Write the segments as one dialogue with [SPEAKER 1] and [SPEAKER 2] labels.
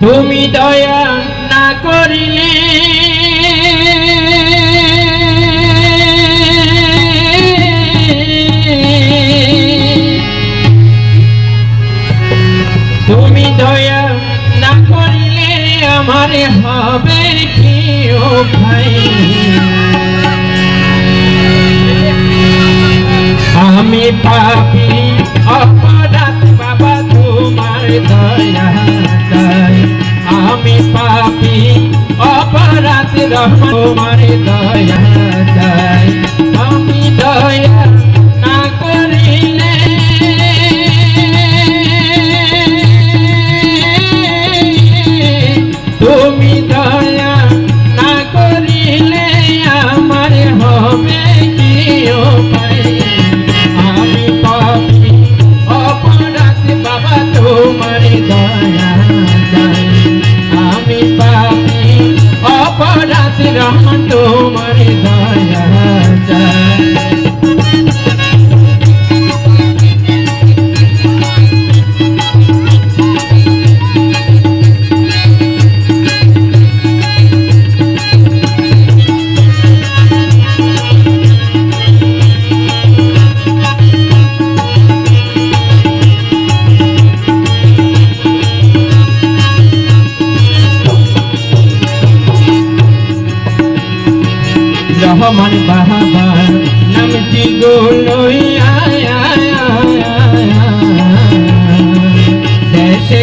[SPEAKER 1] তুমি দয়া না করিলে। তুমি দয়া না করিলে আমার হবে কি ও ভাই। আমি পাপি, অপরাধ বাবা, তোমার দয়া আমি পাপি, অপরাধ রহম তোমার দয়া চাই। আমি দয়া না করিলে তুমি দয়া না করিলে আমার হবে কি উপায়? আমি পাপি, অপরাধ বাবা তোমার রহমান বাহাবার নামটি আয় আয় আয়। দেশে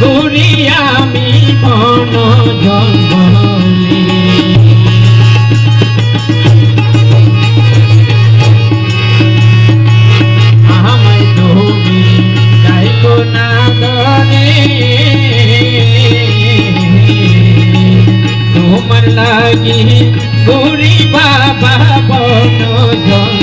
[SPEAKER 1] ঘুরি আমি বন জঙ্গলে। আমায় তুমি রাখো না দারে তোমার লাগি গৌরী বাবা বন জঙ্গলে।